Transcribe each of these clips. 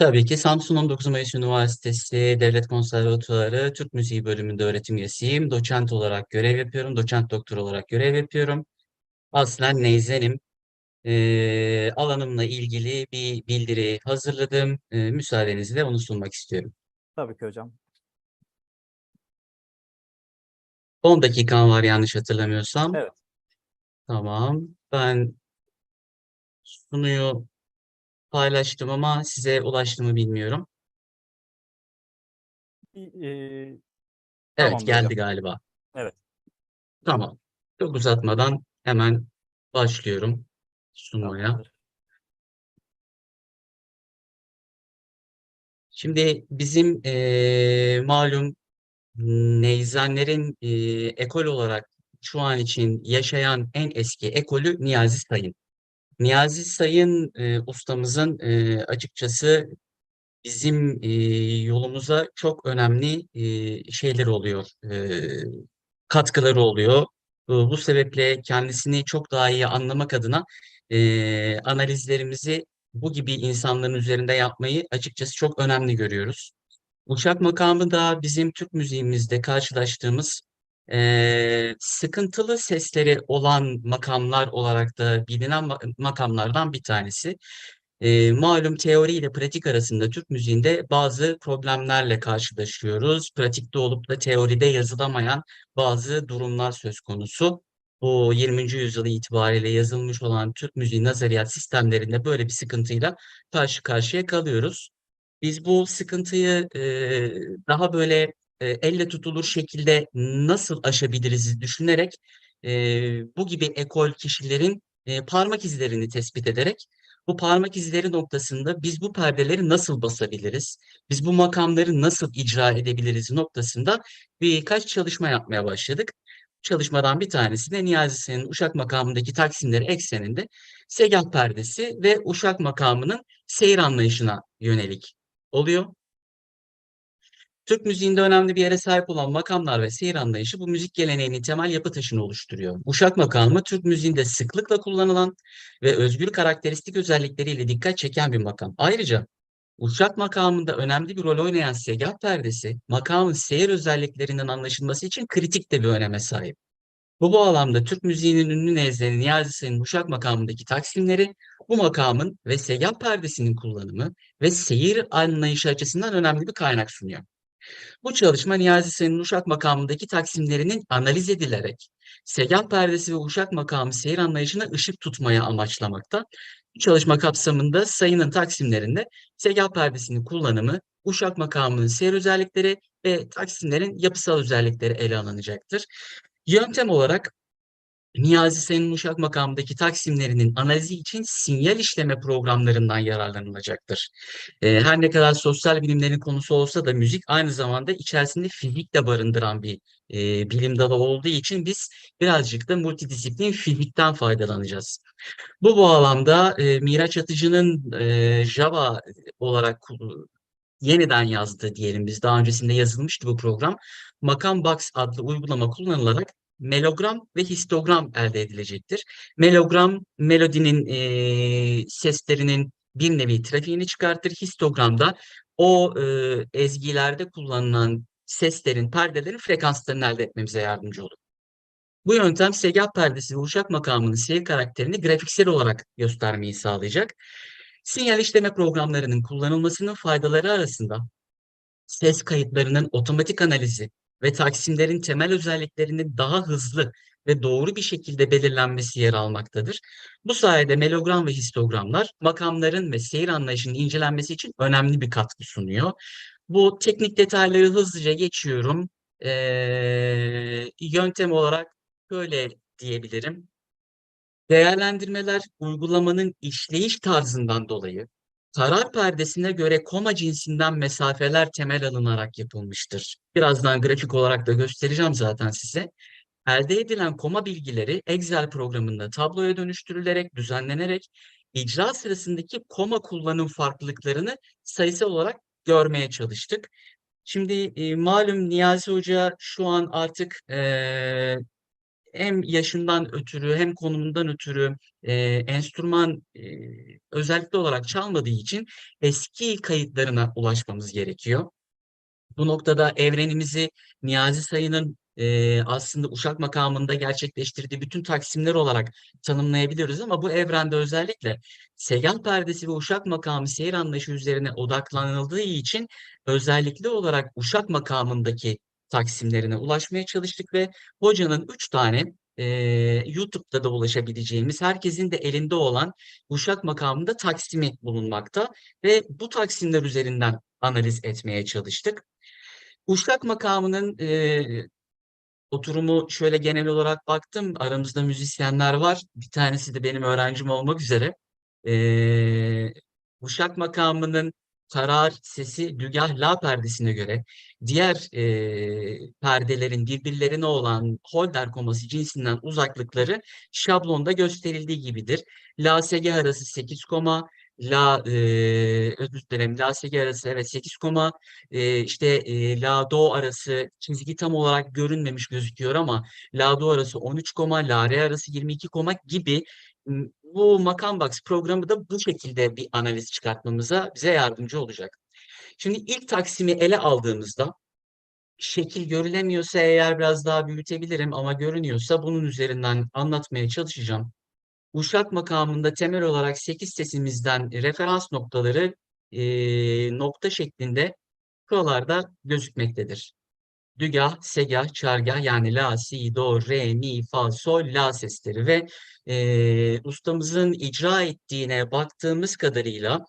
Tabii ki Samsun 19 Mayıs Üniversitesi Devlet Konservatuarı Türk Müziği bölümünde öğretim üyesiyim. Doçent olarak görev yapıyorum. Doçent doktor olarak görev yapıyorum. Aslen neyzenim. Ee, alanımla ilgili bir bildiri hazırladım. Ee, müsaadenizle onu sunmak istiyorum. Tabii ki hocam. 10 dakikan var yanlış hatırlamıyorsam. Evet. Tamam. Ben sunuyu paylaştım ama size ulaştı mı bilmiyorum. Eee, Evet Tamamdır geldi hocam. galiba. Evet. Tamam. Çok uzatmadan hemen başlıyorum sunmaya. tamamdır. Şimdi bizim eee, malum Neyzenlerin eee, ekol olarak şu an için yaşayan en eski ekolü Niyazi Sayın. Niyazi Sayın eee, ustamızın eee, açıkçası bizim eee, yolumuza çok önemli eee, şeyler oluyor, eee, katkıları oluyor. Bu, bu sebeple kendisini çok daha iyi anlamak adına eee, analizlerimizi bu gibi insanların üzerinde yapmayı açıkçası çok önemli görüyoruz. Uşak makamı da bizim Türk müziğimizde karşılaştığımız eee, sıkıntılı sesleri olan makamlar olarak da bilinen ma- makamlardan bir tanesi. Eee, malum teori ile pratik arasında Türk müziğinde bazı problemlerle karşılaşıyoruz. Pratikte olup da teoride yazılamayan bazı durumlar söz konusu. Bu 20. yüzyıl itibariyle yazılmış olan Türk müziği nazariyat sistemlerinde böyle bir sıkıntıyla karşı karşıya kalıyoruz. Biz bu sıkıntıyı eee, daha böyle eee, elle tutulur şekilde nasıl aşabiliriz düşünerek eee, bu gibi ekol kişilerin eee, parmak izlerini tespit ederek bu parmak izleri noktasında biz bu perdeleri nasıl basabiliriz? Biz bu makamları nasıl icra edebiliriz noktasında birkaç çalışma yapmaya başladık. Çalışmadan bir tanesi de Niyazi Senin Uşak makamındaki taksimleri ekseninde segah perdesi ve Uşak makamının seyir anlayışına yönelik oluyor. Türk müziğinde önemli bir yere sahip olan makamlar ve seyir anlayışı bu müzik geleneğinin temel yapı taşını oluşturuyor. Uşak makamı Türk müziğinde sıklıkla kullanılan ve özgür karakteristik özellikleriyle dikkat çeken bir makam. Ayrıca Uşak makamında önemli bir rol oynayan segah perdesi, makamın seyir özelliklerinin anlaşılması için kritik de bir öneme sahip. Bu bağlamda Türk müziğinin ünlü nezleri Niyazi Senin Uşak makamındaki taksimleri bu makamın ve segah perdesinin kullanımı ve seyir anlayışı açısından önemli bir kaynak sunuyor. Bu çalışma Niyazi Senin Uşak makamındaki taksimlerinin analiz edilerek segah perdesi ve Uşak makamı seyir anlayışına ışık tutmaya amaçlamakta. Bu çalışma kapsamında sayının taksimlerinde segah perdesinin kullanımı, Uşak makamının seyir özellikleri ve taksimlerin yapısal özellikleri ele alınacaktır. Yöntem olarak Niyazi Senin Uşak makamındaki taksimlerinin analizi için sinyal işleme programlarından yararlanılacaktır. Ee, her ne kadar sosyal bilimlerin konusu olsa da müzik aynı zamanda içerisinde fizik de barındıran bir e, bilim dalı olduğu için biz birazcık da multidisiplin fizikten faydalanacağız. Bu bağlamda e, Miraç Atıcı'nın e, Java olarak yeniden yazdığı diyelim biz daha öncesinde yazılmıştı bu program. Makam Box adlı uygulama kullanılarak melogram ve histogram elde edilecektir. Melogram melodinin eee, seslerinin bir nevi trafiğini çıkartır. Histogramda o eee, ezgilerde kullanılan seslerin, perdelerin frekanslarını elde etmemize yardımcı olur. Bu yöntem segah perdesi ve uşak makamının seyir karakterini grafiksel olarak göstermeyi sağlayacak. Sinyal işleme programlarının kullanılmasının faydaları arasında ses kayıtlarının otomatik analizi ve taksimlerin temel özelliklerinin daha hızlı ve doğru bir şekilde belirlenmesi yer almaktadır. Bu sayede melogram ve histogramlar makamların ve seyir anlayışının incelenmesi için önemli bir katkı sunuyor. Bu teknik detayları hızlıca geçiyorum. Ee, yöntem olarak böyle diyebilirim. Değerlendirmeler uygulamanın işleyiş tarzından dolayı karar perdesine göre koma cinsinden mesafeler temel alınarak yapılmıştır. Birazdan grafik olarak da göstereceğim zaten size. Elde edilen koma bilgileri Excel programında tabloya dönüştürülerek, düzenlenerek icra sırasındaki koma kullanım farklılıklarını sayısal olarak görmeye çalıştık. Şimdi e, malum Niyazi Hoca şu an artık e, hem yaşından ötürü hem konumundan ötürü e, enstrüman e, özellikle olarak çalmadığı için eski kayıtlarına ulaşmamız gerekiyor. Bu noktada evrenimizi Niyazi Sayın'ın e, aslında Uşak makamında gerçekleştirdiği bütün taksimler olarak tanımlayabiliriz ama bu evrende özellikle Segah perdesi ve Uşak makamı seyir anlayışı üzerine odaklanıldığı için özellikle olarak Uşak makamındaki taksimlerine ulaşmaya çalıştık ve hocanın üç tane e, YouTube'da da ulaşabileceğimiz herkesin de elinde olan Uşak makamında taksimi bulunmakta ve bu taksimler üzerinden analiz etmeye çalıştık. Uşak makamının e, oturumu şöyle genel olarak baktım. Aramızda müzisyenler var. Bir tanesi de benim öğrencim olmak üzere. E, Uşak makamının karar sesi Dügah La perdesine göre diğer e, perdelerin birbirlerine olan holder koması cinsinden uzaklıkları şablonda gösterildiği gibidir. La Sege arası 8 koma, La e, özür dilerim La Sege arası evet 8 koma e, işte e, La Do arası çizgi tam olarak görünmemiş gözüküyor ama La Do arası 13 koma, La Re arası 22 koma gibi bu Makam programı da bu şekilde bir analiz çıkartmamıza bize yardımcı olacak. Şimdi ilk taksimi ele aldığımızda şekil görülemiyorsa eğer biraz daha büyütebilirim ama görünüyorsa bunun üzerinden anlatmaya çalışacağım. Uşak makamında temel olarak 8 sesimizden referans noktaları e, nokta şeklinde şuralarda gözükmektedir. Dügah, segah, çargah yani la, si, do, re, mi, fa, sol, la sesleri ve e, ustamızın icra ettiğine baktığımız kadarıyla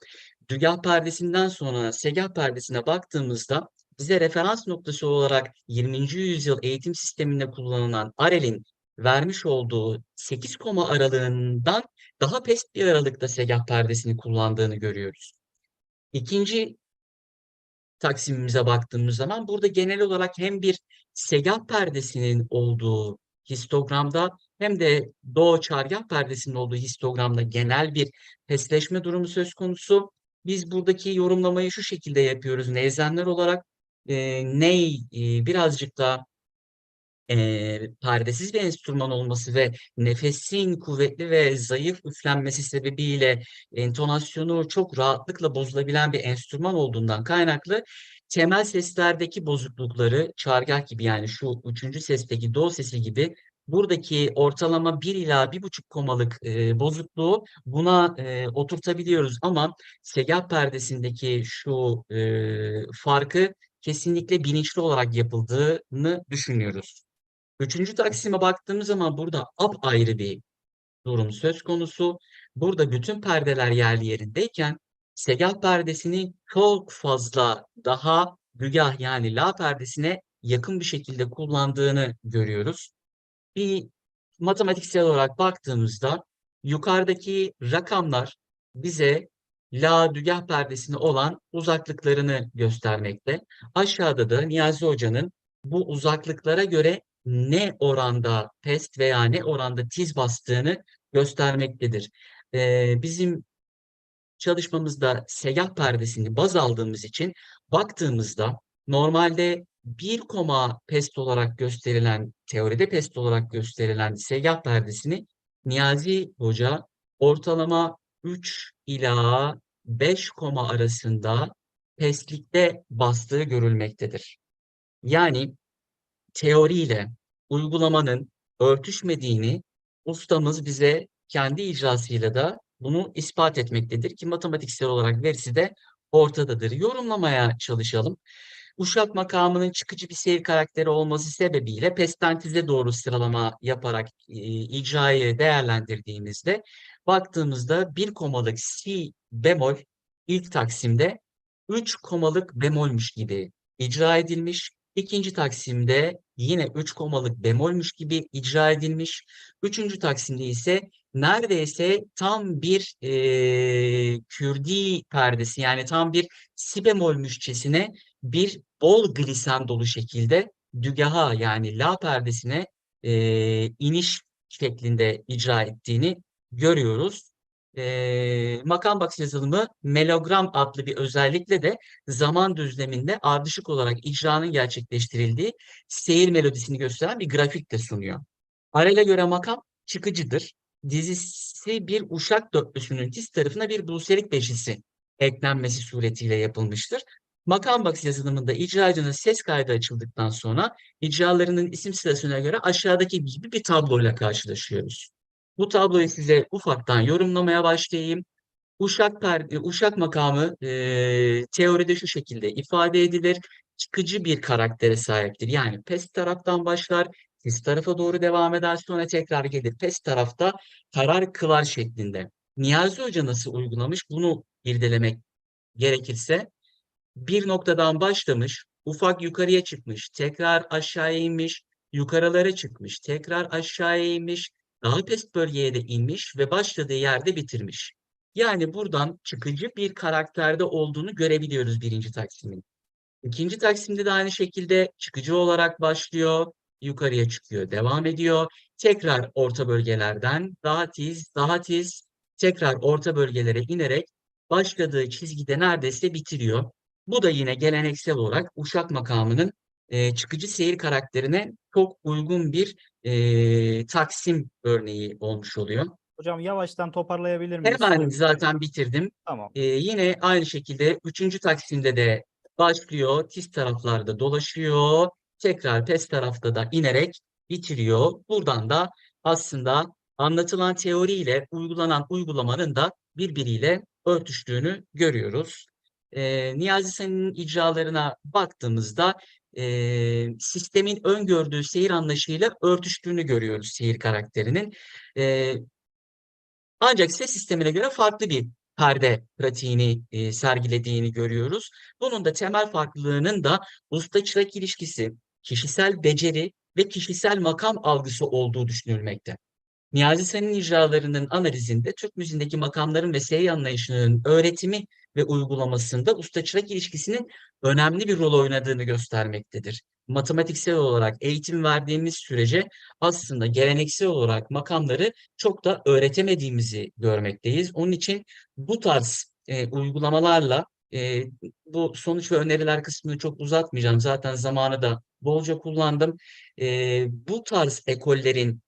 dügah perdesinden sonra segah perdesine baktığımızda bize referans noktası olarak 20. yüzyıl eğitim sisteminde kullanılan Arel'in vermiş olduğu 8 koma aralığından daha pest bir aralıkta segah perdesini kullandığını görüyoruz. İkinci taksimimize baktığımız zaman burada genel olarak hem bir segah perdesinin olduğu histogramda hem de doğu çargah perdesinin olduğu histogramda genel bir pesleşme durumu söz konusu. Biz buradaki yorumlamayı şu şekilde yapıyoruz nevzenler olarak. E, ney e, birazcık da e, perdesiz bir enstrüman olması ve nefesin kuvvetli ve zayıf üflenmesi sebebiyle entonasyonu çok rahatlıkla bozulabilen bir enstrüman olduğundan kaynaklı temel seslerdeki bozuklukları çargah gibi yani şu üçüncü sesteki do sesi gibi buradaki ortalama 1 ila 1,5 komalık e, bozukluğu buna e, oturtabiliyoruz ama segah perdesindeki şu e, farkı kesinlikle bilinçli olarak yapıldığını düşünüyoruz. Üçüncü taksime baktığımız zaman burada apayrı bir durum söz konusu. Burada bütün perdeler yerli yerindeyken segah perdesini çok fazla daha dügah yani la perdesine yakın bir şekilde kullandığını görüyoruz. Bir matematiksel olarak baktığımızda yukarıdaki rakamlar bize la dügah perdesine olan uzaklıklarını göstermekte. Aşağıda da Niyazi Hoca'nın bu uzaklıklara göre ne oranda pest veya ne oranda tiz bastığını göstermektedir. Ee, bizim çalışmamızda segah perdesini baz aldığımız için baktığımızda normalde bir koma pest olarak gösterilen, teoride pest olarak gösterilen segah perdesini Niyazi Hoca ortalama 3 ila 5 koma arasında pestlikte bastığı görülmektedir. Yani teoriyle uygulamanın örtüşmediğini ustamız bize kendi icrasıyla da bunu ispat etmektedir ki matematiksel olarak verisi de ortadadır. Yorumlamaya çalışalım. Uşak makamının çıkıcı bir seyir karakteri olması sebebiyle pestentize doğru sıralama yaparak e, icrayı değerlendirdiğimizde baktığımızda bir komalık si bemol ilk taksimde 3 komalık bemolmüş gibi icra edilmiş. İkinci taksimde yine 3 komalık bemolmüş gibi icra edilmiş. Üçüncü taksimde ise neredeyse tam bir e, kürdi perdesi yani tam bir si bemolmüşçesine bir bol glisen dolu şekilde dügaha yani la perdesine e, iniş şeklinde icra ettiğini görüyoruz. E, makam yazılımı melogram adlı bir özellikle de zaman düzleminde ardışık olarak icranın gerçekleştirildiği seyir melodisini gösteren bir grafik de sunuyor. Arel'e göre makam çıkıcıdır. Dizisi bir uşak dörtlüsünün diz tarafına bir buluselik beşisi eklenmesi suretiyle yapılmıştır. Makam box yazılımında icracının ses kaydı açıldıktan sonra icralarının isim sırasına göre aşağıdaki gibi bir tabloyla karşılaşıyoruz. Bu tabloyu size ufaktan yorumlamaya başlayayım. Uşak, per, uşak makamı e, teoride şu şekilde ifade edilir. Çıkıcı bir karaktere sahiptir. Yani pes taraftan başlar, tiz tarafa doğru devam eder, sonra tekrar gelir pes tarafta karar kılar şeklinde. Niyazi Hoca nasıl uygulamış bunu irdelemek gerekirse bir noktadan başlamış, ufak yukarıya çıkmış, tekrar aşağıya inmiş, yukarılara çıkmış, tekrar aşağıya inmiş, daha pes bölgeye de inmiş ve başladığı yerde bitirmiş. Yani buradan çıkıcı bir karakterde olduğunu görebiliyoruz birinci taksimin. İkinci taksimde de aynı şekilde çıkıcı olarak başlıyor, yukarıya çıkıyor, devam ediyor. Tekrar orta bölgelerden daha tiz, daha tiz, tekrar orta bölgelere inerek başladığı çizgide neredeyse bitiriyor. Bu da yine geleneksel olarak Uşak makamının e, çıkıcı seyir karakterine çok uygun bir e, taksim örneği olmuş oluyor. Hocam yavaştan toparlayabilir miyiz? Hemen zaten bitirdim. Tamam. Ee, yine aynı şekilde üçüncü taksimde de başlıyor, tiz taraflarda dolaşıyor, tekrar pes tarafta da inerek bitiriyor. Buradan da aslında anlatılan teoriyle uygulanan uygulamanın da birbiriyle örtüştüğünü görüyoruz. Ee, Niyazi Sen'in icralarına baktığımızda ee, sistemin öngördüğü seyir anlayışıyla örtüştüğünü görüyoruz seyir karakterinin. Ee, ancak ses sistemine göre farklı bir perde pratiğini e, sergilediğini görüyoruz. Bunun da temel farklılığının da usta-çırak ilişkisi, kişisel beceri ve kişisel makam algısı olduğu düşünülmekte. Niyazi Sen'in icralarının analizinde Türk müziğindeki makamların ve seyir anlayışının öğretimi ve uygulamasında usta-çırak ilişkisinin önemli bir rol oynadığını göstermektedir. Matematiksel olarak eğitim verdiğimiz sürece aslında geleneksel olarak makamları çok da öğretemediğimizi görmekteyiz. Onun için bu tarz e, uygulamalarla e, bu sonuç ve öneriler kısmını çok uzatmayacağım. Zaten zamanı da bolca kullandım. E, bu tarz ekollerin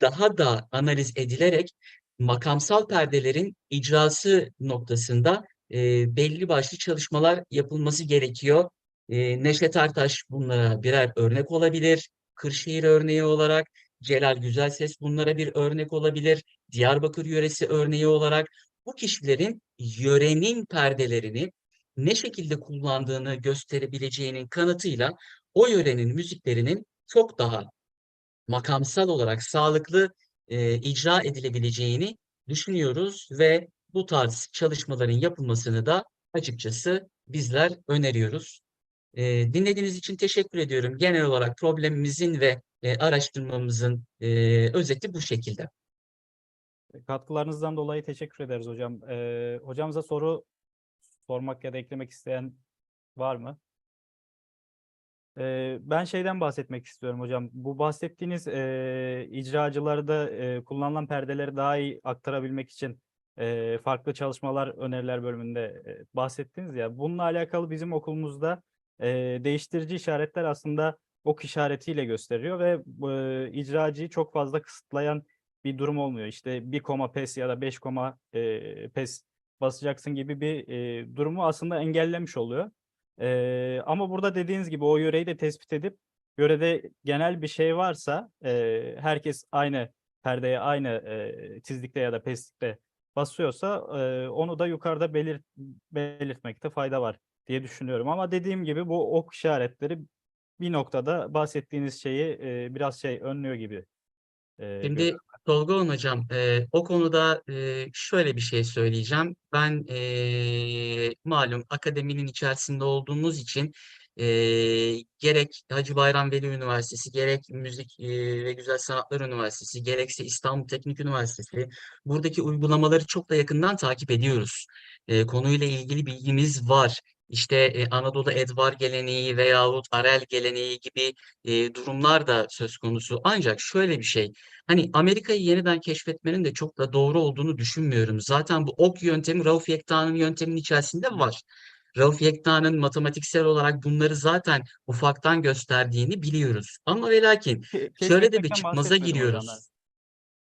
daha da analiz edilerek makamsal perdelerin icrası noktasında e, belli başlı çalışmalar yapılması gerekiyor. E, Neşet Ertaş bunlara birer örnek olabilir. Kırşehir örneği olarak Celal Güzelses bunlara bir örnek olabilir. Diyarbakır yöresi örneği olarak bu kişilerin yörenin perdelerini ne şekilde kullandığını gösterebileceğinin kanıtıyla o yörenin müziklerinin çok daha makamsal olarak sağlıklı e, icra edilebileceğini düşünüyoruz ve bu tarz çalışmaların yapılmasını da açıkçası bizler öneriyoruz. E, dinlediğiniz için teşekkür ediyorum. Genel olarak problemimizin ve e, araştırmamızın e, özeti bu şekilde. Katkılarınızdan dolayı teşekkür ederiz hocam. Ee, hocamıza soru sormak ya da eklemek isteyen var mı? Ee, ben şeyden bahsetmek istiyorum hocam. Bu bahsettiğiniz e, icracılarda e, kullanılan perdeleri daha iyi aktarabilmek için e, farklı çalışmalar öneriler bölümünde e, bahsettiniz ya. Bununla alakalı bizim okulumuzda e, değiştirici işaretler aslında ok işaretiyle gösteriyor ve e, icracıyı çok fazla kısıtlayan bir durum olmuyor. İşte bir koma pes ya da beş koma e, pes basacaksın gibi bir e, durumu aslında engellemiş oluyor. Ee, ama burada dediğiniz gibi o yöreyi de tespit edip yörede genel bir şey varsa e, herkes aynı perdeye aynı e, tizlikte ya da peslikte basıyorsa e, onu da yukarıda belir belirtmekte fayda var diye düşünüyorum. Ama dediğim gibi bu ok işaretleri bir noktada bahsettiğiniz şeyi e, biraz şey önlüyor gibi. e, Şimdi görüyorum. Tolga Hocam, e, o konuda e, şöyle bir şey söyleyeceğim. Ben e, malum akademinin içerisinde olduğumuz için e, gerek Hacı Bayram Veli Üniversitesi, gerek Müzik ve Güzel Sanatlar Üniversitesi, gerekse İstanbul Teknik Üniversitesi buradaki uygulamaları çok da yakından takip ediyoruz. E, konuyla ilgili bilgimiz var. İşte e, Anadolu Edvar geleneği veyahut Arel geleneği gibi e, durumlar da söz konusu. Ancak şöyle bir şey, Hani Amerika'yı yeniden keşfetmenin de çok da doğru olduğunu düşünmüyorum. Zaten bu ok yöntemi Rauf Yekta'nın yönteminin içerisinde var. Rauf Yekta'nın matematiksel olarak bunları zaten ufaktan gösterdiğini biliyoruz. Ama ve lakin şöyle de bir çıkmaza giriyoruz.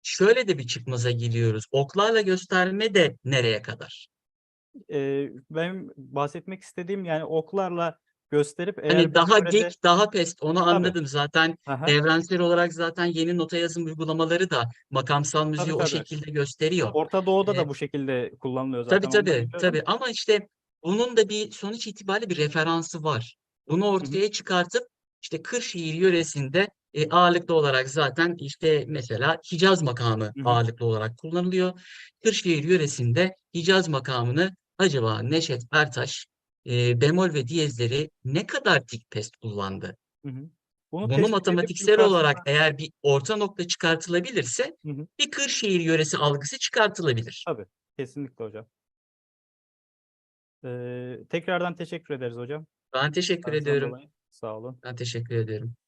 Şöyle de bir çıkmaza giriyoruz. Oklarla gösterme de nereye kadar? Ee, benim bahsetmek istediğim yani oklarla gösterip eğer Hani daha çevrede- geek, daha pest onu Tabii. anladım. Zaten Aha, evrensel olarak zaten yeni nota yazım uygulamaları da makamsal müziği o tabii. şekilde gösteriyor. Orta Doğu'da da Ee, bu şekilde kullanılıyor zaten. Tabii da tabii tabii ama işte bunun da bir sonuç itibariyle bir referansı var. Bunu ortaya çıkartıp işte Kırşehir yöresinde e, ağırlıklı olarak zaten işte mesela Hicaz makamı Hı hı. ağırlıklı olarak kullanılıyor. Kırşehir yöresinde Hicaz makamını acaba Neşet Ertaş e, bemol ve diyezleri ne kadar dik pest kullandı? Bunu Bunu matematiksel olarak eğer bir orta nokta çıkartılabilirse Hı hı. bir Kırşehir yöresi algısı çıkartılabilir. Tabii. Kesinlikle hocam. Ee, tekrardan teşekkür ederiz hocam. Ben teşekkür Dersten ediyorum. dolayı. Sağ olun. Ben teşekkür ediyorum.